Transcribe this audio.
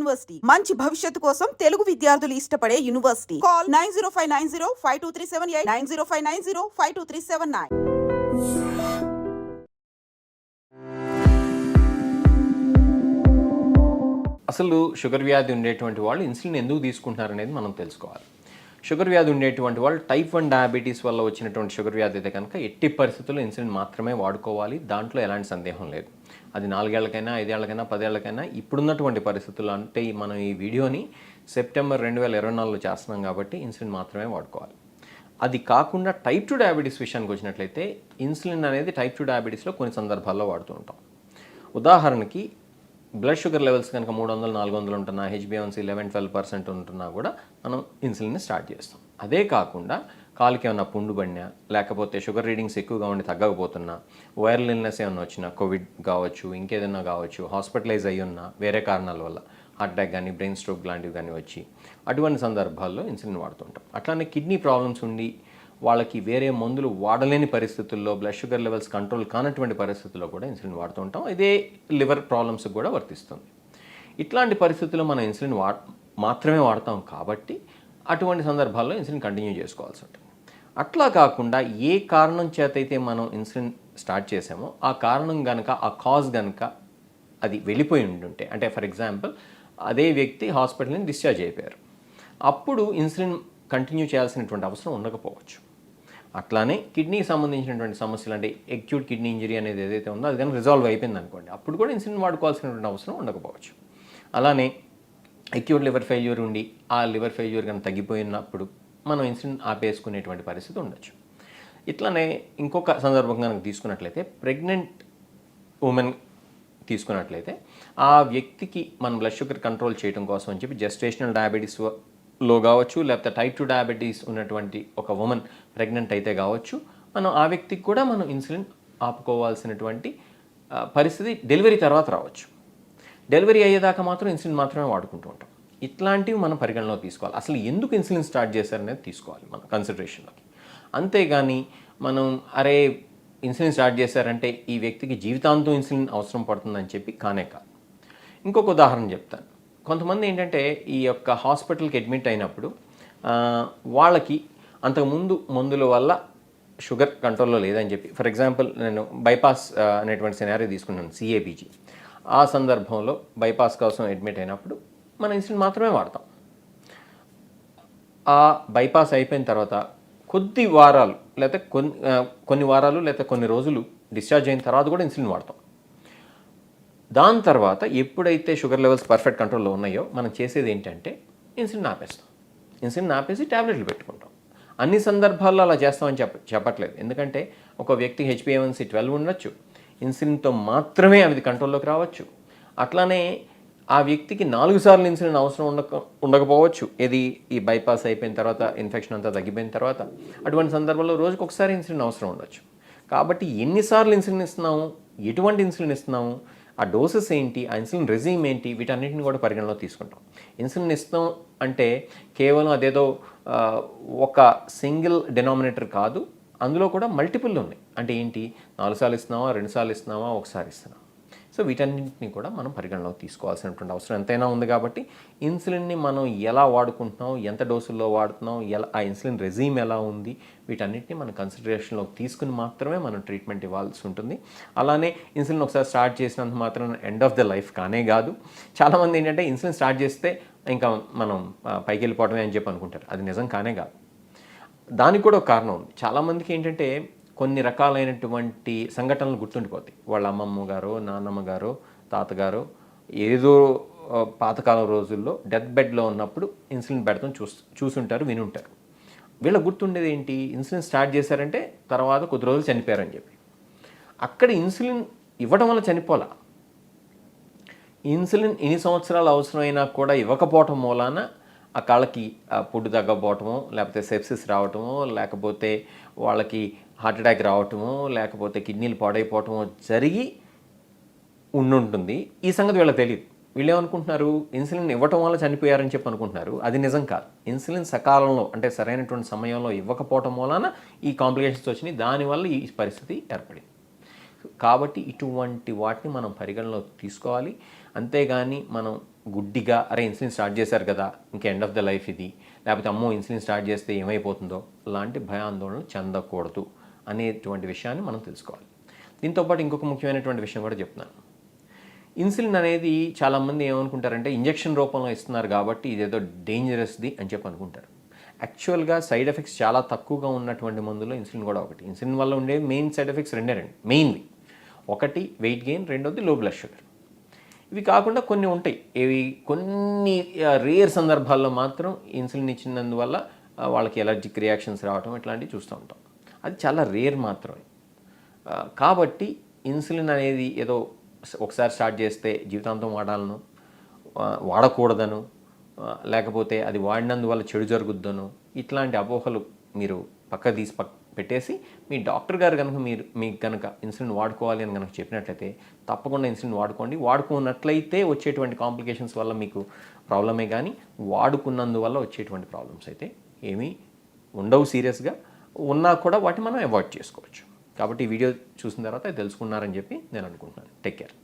University. మంచి భవిష్యత్తు కోసం తెలుగు విద్యార్థులు ఇష్టపడే university. Call nine zero five nine zero five two three seven eight nine zero five nine zero five two three seven nine. అసలు sugar వ్యాధి ఉండేటువంటి వాళ్ళు ఇన్సులిన్ ఎందుకు తీసుకుంటున్నారు అనేది మనం తెలుసుకోవాలి. షుగర్ వ్యాధి ఉండేటువంటి వాళ్ళు టైప్ వన్ డయాబెటీస్ వల్ల వచ్చినటువంటి షుగర్ వ్యాధి అయితే కనుక ఎట్టి పరిస్థితుల్లో ఇన్సులిన్ మాత్రమే వాడుకోవాలి. దాంట్లో ఎలాంటి సందేహం లేదు. అది నాలుగేళ్ళకైనా ఐదేళ్ళకైనా పదేళ్ళకైనా ఇప్పుడున్నటువంటి పరిస్థితుల్లో అంటే మనం ఈ వీడియోని సెప్టెంబర్ రెండు వేల ఇరవై నాలుగులో చేస్తున్నాం కాబట్టి ఇన్సులిన్ మాత్రమే వాడుకోవాలి. అది కాకుండా టైప్ టూ డయాబెటీస్ విషయానికి వచ్చినట్లయితే ఇన్సులిన్ అనేది టైప్ టూ డయాబెటీస్లో కొన్ని సందర్భాల్లో వాడుతూ ఉంటాం. ఉదాహరణకి బ్లడ్ షుగర్ లెవెల్స్ కనుక మూడు వందలు నాలుగు వందలు ఉంటున్నా హెచ్బిఎన్సీ లెవెన్ ట్వెల్వ్ పర్సెంట్ ఉంటున్నా కూడా మనం ఇన్సులిన్ని స్టార్ట్ చేస్తాం. అదే కాకుండా కాలుకి ఏమైనా పుండు పడినా లేకపోతే షుగర్ రీడింగ్స్ ఎక్కువగా ఉండి తగ్గకపోతున్నా వైరల్ ఇల్నెస్ ఏమైనా వచ్చినా కోవిడ్ కావచ్చు ఇంకేదైనా కావచ్చు హాస్పిటలైజ్ అయ్యి ఉన్నా వేరే కారణాల వల్ల హార్ట్ అటాక్ కానీ బ్రెయిన్ స్ట్రోక్ లాంటివి కానీ వచ్చి అటువంటి సందర్భాల్లో ఇన్సులిన్ వాడుతుంటాం. అట్లానే కిడ్నీ ప్రాబ్లమ్స్ ఉండి వాళ్ళకి వేరే మందులు వాడలేని పరిస్థితుల్లో బ్లడ్ షుగర్ లెవెల్స్ కంట్రోల్ కానటువంటి పరిస్థితుల్లో కూడా ఇన్సులిన్ వాడుతూ ఉంటాం. ఇదే లివర్ ప్రాబ్లమ్స్కి కూడా వర్తిస్తుంది. ఇట్లాంటి పరిస్థితుల్లో మనం ఇన్సులిన్ వా మాత్రమే వాడతాం కాబట్టి అటువంటి సందర్భాల్లో ఇన్సులిన్ కంటిన్యూ చేసుకోవాల్సి ఉంటుంది. అట్లా కాకుండా ఏ కారణం చేతైతే మనం ఇన్సులిన్ స్టార్ట్ చేసామో ఆ కారణం కనుక ఆ కాజ్ కనుక అది వెళ్ళిపోయి ఉంటుంటే అంటే ఫర్ ఎగ్జాంపుల్ అదే వ్యక్తి హాస్పిటల్ నుంచి డిశ్చార్జ్ అయిపోయారు. అప్పుడు ఇన్సులిన్ కంటిన్యూ చేయాల్సినటువంటి అవసరం ఉండకపోవచ్చు. అట్లానే కిడ్నీకి సంబంధించినటువంటి సమస్యలు అంటే ఎక్యూట్ కిడ్నీ ఇంజరీ అనేది ఏదైతే ఉందో అది కానీ రిజాల్వ్ అయిపోయింది అనుకోండి అప్పుడు కూడా ఇన్సులిన్ వాడుకోవాల్సినటువంటి అవసరం ఉండకపోవచ్చు. అలానే ఎక్యూట్ లివర్ ఫెయిల్యూర్ ఉండి ఆ లివర్ ఫెయిల్యూర్ కానీ తగ్గిపోయినప్పుడు మనం ఇన్సులిన్ ఆపేసుకునేటువంటి పరిస్థితి ఉండొచ్చు. ఇట్లానే ఇంకొక సందర్భంగా కనుక తీసుకున్నట్లయితే ప్రెగ్నెంట్ ఉమెన్ తీసుకున్నట్లయితే ఆ వ్యక్తికి మనం బ్లడ్ షుగర్ కంట్రోల్ చేయడం కోసం అని చెప్పి జెస్టేషనల్ డయాబెటీస్ లో కావచ్చు లేకపోతే టైప్ టు డయాబెటీస్ ఉన్నటువంటి ఒక ఉమెన్ ప్రెగ్నెంట్ అయితే కావచ్చు మనం ఆ వ్యక్తికి కూడా మనం ఇన్సులిన్ ఆపుకోవాల్సినటువంటి పరిస్థితి డెలివరీ తర్వాత రావచ్చు. డెలివరీ అయ్యేదాకా మాత్రం ఇన్సులిన్ మాత్రమే వాడుకుంటూ ఉంటాం. ఇట్లాంటివి మనం పరిగణలో తీసుకోవాలి. అసలు ఎందుకు ఇన్సులిన్ స్టార్ట్ చేశారనేది తీసుకోవాలి మన కన్సిడరేషన్లోకి అంతేగాని మనం అరే ఇన్సులిన్ స్టార్ట్ చేశారంటే ఈ వ్యక్తికి జీవితాంతం ఇన్సులిన్ అవసరం పడుతుందని చెప్పి కానే కాదు. ఇంకొక ఉదాహరణ చెప్తాను. కొంతమంది ఏంటంటే ఈ యొక్క హాస్పిటల్కి అడ్మిట్ అయినప్పుడు వాళ్ళకి అంతకుముందు మందుల వల్ల షుగర్ కంట్రోల్లో లేదని చెప్పి ఫర్ ఎగ్జాంపుల్ నేను బైపాస్ అనేటువంటి సినారీ తీసుకున్నాను సిఏబీజీ ఆ సందర్భంలో బైపాస్ కోసం అడ్మిట్ అయినప్పుడు మనం ఇన్సులిన్ మాత్రమే వాడతాం. ఆ బైపాస్ అయిపోయిన తర్వాత కొద్ది వారాలు లేకపోతే కొన్ని కొన్ని వారాలు లేకపోతే కొన్ని రోజులు డిశ్చార్జ్ అయిన తర్వాత కూడా ఇన్సులిన్ వాడతాం. దాని తర్వాత ఎప్పుడైతే షుగర్ లెవెల్స్ పర్ఫెక్ట్ కంట్రోల్లో ఉన్నాయో మనం చేసేది ఏంటంటే ఇన్సులిన్ ఆపేస్తాం. ఇన్సులిన్ ఆపేసి ట్యాబ్లెట్లు పెట్టుకుంటాం. అన్ని సందర్భాల్లో అలా చేస్తామని చెప్ప చెప్పట్లేదు. ఎందుకంటే ఒక వ్యక్తి హెచ్పిఏవన్సీ ట్వెల్వ్ ఉండొచ్చు. ఇన్సులిన్తో మాత్రమే అది కంట్రోల్లోకి రావచ్చు. అట్లానే ఆ వ్యక్తికి నాలుగు సార్లు ఇన్సులిన్ అవసరం ఉండక ఉండకపోవచ్చు. ఇది ఈ బైపాస్ అయిపోయిన తర్వాత ఇన్ఫెక్షన్ అంతా తగ్గిపోయిన తర్వాత. అటువంటి సందర్భంలో రోజుకు ఒకసారి ఇన్సులిన్ అవసరం ఉండొచ్చు. కాబట్టి ఎన్నిసార్లు ఇన్సులిన్ ఇస్తున్నాము? ఎటువంటి ఇన్సులిన్ ఇస్తున్నాము? ఆ డోసెస్ ఏంటి? ఆ ఇన్సులిన్ రెజీమ్ ఏంటి? వీటన్నిటిని కూడా పరిగణలో తీసుకుంటాం. ఇన్సులిన్ ఇస్తాం అంటే కేవలం అదేదో ఒక సింగిల్ డినామినేటర్ కాదు అందులో కూడా మల్టిపుల్ ఉన్నాయి. అంటే ఏంటి? నాలుగు సార్లు ఇస్తున్నావా? రెండు సార్లు ఇస్తున్నావా? ఒకసారి ఇస్తున్నావా? సో వీటన్నింటిని కూడా మనం పరిగణలోకి తీసుకోవాల్సినటువంటి అవసరం ఎంతైనా ఉంది కాబట్టి ఇన్సులిన్ని మనం ఎలా వాడుకుంటున్నాం ఎంత డోసుల్లో వాడుతున్నాం ఎలా ఆ ఇన్సులిన్ రెజీమ్ ఎలా ఉంది వీటన్నిటిని మనం కన్సిడరేషన్లోకి తీసుకుని మాత్రమే మనం ట్రీట్మెంట్ ఇవ్వాల్సి ఉంటుంది. అలానే ఇన్సులిన్ ఒకసారి స్టార్ట్ చేసినంత మాత్రం ఎండ్ ఆఫ్ ద లైఫ్ కానే కాదు. చాలామంది ఏంటంటే ఇన్సులిన్ స్టార్ట్ చేస్తే ఇంకా మనం పైకి వెళ్ళిపోవడమే అని చెప్పి అనుకుంటారు. అది నిజం కానే కాదు. దానికి కూడా ఒక కారణం ఉంది. చాలామందికి ఏంటంటే కొన్ని రకాలైనటువంటి సంఘటనలు గుర్తుండిపోతాయి. వాళ్ళ అమ్మమ్మ గారు నాన్నమ్మ గారు తాతగారు ఏదో పాతకాలం రోజుల్లో డెత్ బెడ్లో ఉన్నప్పుడు ఇన్సులిన్ పెడతాం చూస్ చూసుంటారు వినుంటారు. వీళ్ళ గుర్తుండేది ఏంటి? ఇన్సులిన్ స్టార్ట్ చేశారంటే తర్వాత కొద్ది రోజులు చనిపోయారని చెప్పి. అక్కడ ఇన్సులిన్ ఇవ్వడం వల్ల చనిపోలా? ఇన్సులిన్ ఎన్ని సంవత్సరాలు అవసరమైనా కూడా ఇవ్వకపోవటం మూలాన ఆ కాళ్ళకి పుడ్డు తగ్గకపోవటమో లేకపోతే సెప్సిస్ రావటమో లేకపోతే వాళ్ళకి హార్ట్ అటాక్ రావటము లేకపోతే కిడ్నీలు పాడైపోవటము జరిగి ఉండుంటుంది. ఈ సంగతి వీళ్ళకి తెలియదు వీళ్ళు ఏమనుకుంటున్నారు ఇన్సులిన్ ఇవ్వటం వల్ల చనిపోయారని చెప్పి అనుకుంటున్నారు. అది నిజం కాదు. ఇన్సులిన్ సకాలంలో అంటే సరైనటువంటి సమయంలో ఇవ్వకపోవటం వలన ఈ కాంప్లికేషన్స్ వచ్చినాయి. దానివల్ల ఈ పరిస్థితి ఏర్పడింది. కాబట్టి ఇటువంటి వాటిని మనం పరిగణలోకి తీసుకోవాలి. అంతేగాని మనం గుడ్డిగా అరే ఇన్సులిన్ స్టార్ట్ చేశారు కదా ఇంకా ఎండ్ ఆఫ్ ద లైఫ్ ఇది లేకపోతే అమ్మో ఇన్సులిన్ స్టార్ట్ చేస్తే ఏమైపోతుందో అలాంటి భయాందోళనలు చెందకూడదు అనేటువంటి విషయాన్ని మనం తెలుసుకోవాలి. దీంతోపాటు ఇంకొక ముఖ్యమైనటువంటి విషయం కూడా చెప్తున్నాను. ఇన్సులిన్ అనేది చాలామంది ఏమనుకుంటారంటే ఇంజెక్షన్ రూపంలో ఇస్తున్నారు కాబట్టి ఇదేదో డేంజరస్ది అని చెప్పి అనుకుంటారు. యాక్చువల్గా సైడ్ ఎఫెక్ట్స్ చాలా తక్కువగా ఉన్నటువంటి మందులో ఇన్సులిన్ కూడా ఒకటి. ఇన్సులిన్ వల్ల ఉండే మెయిన్ సైడ్ ఎఫెక్ట్స్ రెండే రెండు మెయిన్వి. ఒకటి వెయిట్ గెయిన్ రెండోది లో బ్లడ్ షుగర్ ఇవి కాకుండా కొన్ని ఉంటాయి. ఇవి కొన్ని రేర్ సందర్భాల్లో మాత్రం ఇన్సులిన్ ఇచ్చినందువల్ల వాళ్ళకి ఎలర్జిక్ రియాక్షన్స్ రావటం ఇట్లాంటివి చూస్తూ ఉంటాం. అది చాలా రేర్ మాత్రమే. కాబట్టి ఇన్సులిన్ అనేది ఏదో ఒకసారి స్టార్ట్ చేస్తే జీవితాంతం వాడాలను వాడకూడదను లేకపోతే అది వాడినందువల్ల చెడు జరుగుద్దను ఇట్లాంటి అపోహలు మీరు పక్క తీసి పక్క పెట్టేసి మీ డాక్టర్ గారు కనుక మీరు మీకు కనుక ఇన్సులిన్ వాడుకోవాలి అని కనుక చెప్పినట్లయితే తప్పకుండా ఇన్సులిన్ వాడుకోండి. వాడుకున్నట్లయితే వచ్చేటువంటి కాంప్లికేషన్స్ వల్ల మీకు ప్రాబ్లమే కానీ వాడుకున్నందువల్ల వచ్చేటువంటి ప్రాబ్లమ్స్ అయితే ఏమీ ఉండవు సీరియస్గా. ఉన్నా కూడా వాటిని మనం అవాయిడ్ చేసుకోవచ్చు. కాబట్టి ఈ వీడియో చూసిన తర్వాత తెలుసుకున్నారని చెప్పి నేను అనుకుంటున్నాను. Take care.